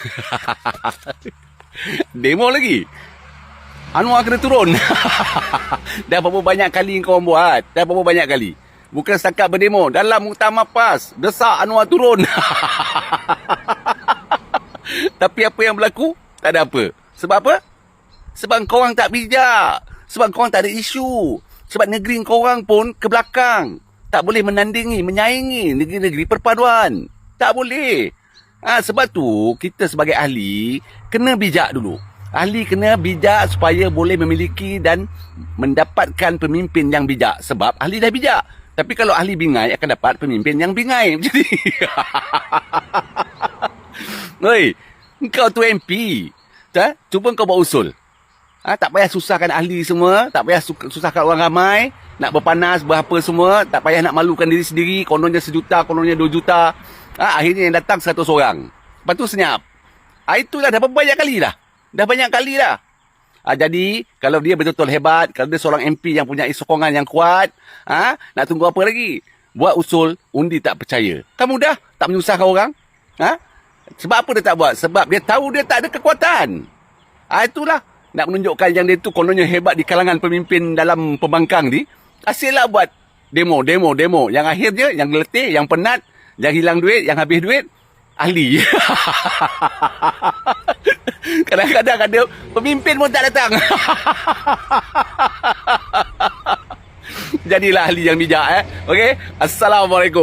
Demo lagi. Anwar kena turun. Dah berapa banyak kali kau buat? Dah berapa banyak kali? Bukan setakat berdemo. Dalam muktamar PAS, desak Anwar turun. Tapi apa yang berlaku? Tak ada apa. Sebab apa? Sebab korang tak bijak. Sebab korang tak ada isu. Sebab negeri korang pun ke belakang. Tak boleh menandingi, menyaingi negeri-negeri perpaduan. Tak boleh. Ha, sebab tu, kita sebagai ahli, kena bijak dulu. Ahli kena bijak supaya boleh memiliki dan mendapatkan pemimpin yang bijak. Sebab ahli dah bijak. Tapi kalau ahli bingai, akan dapat pemimpin yang bingai. Jadi, Oi, kau tu MP. Ha? Cuba kau buat usul. Ha? Tak payah susahkan ahli semua. Tak payah su- susahkan orang ramai. Nak berpanas, berapa semua. Tak payah nak malukan diri sendiri. Kononnya sejuta, kononnya dua juta. Ha? Akhirnya yang datang seratus orang. Lepas tu senyap. Ha, itulah dah banyak kali dah. Dah banyak kali dah. Ha, jadi, kalau dia betul-betul hebat, kalau dia seorang MP yang punya sokongan yang kuat, ha, nak tunggu apa lagi? Buat usul, undi tak percaya. Kan mudah? Tak menyusahkan orang? Ha? Sebab apa dia tak buat? Sebab dia tahu dia tak ada kekuatan. Ah itulah nak menunjukkan yang dia tu kononnya hebat di kalangan pemimpin dalam pembangkang ni. Asyiklah buat demo, demo, demo. Yang akhirnya yang letih, yang penat, yang hilang duit, yang habis duit ahli. Kadang-kadang ada pemimpin pun tak datang. Jadilah ahli yang bijak eh. Okey. Assalamualaikum.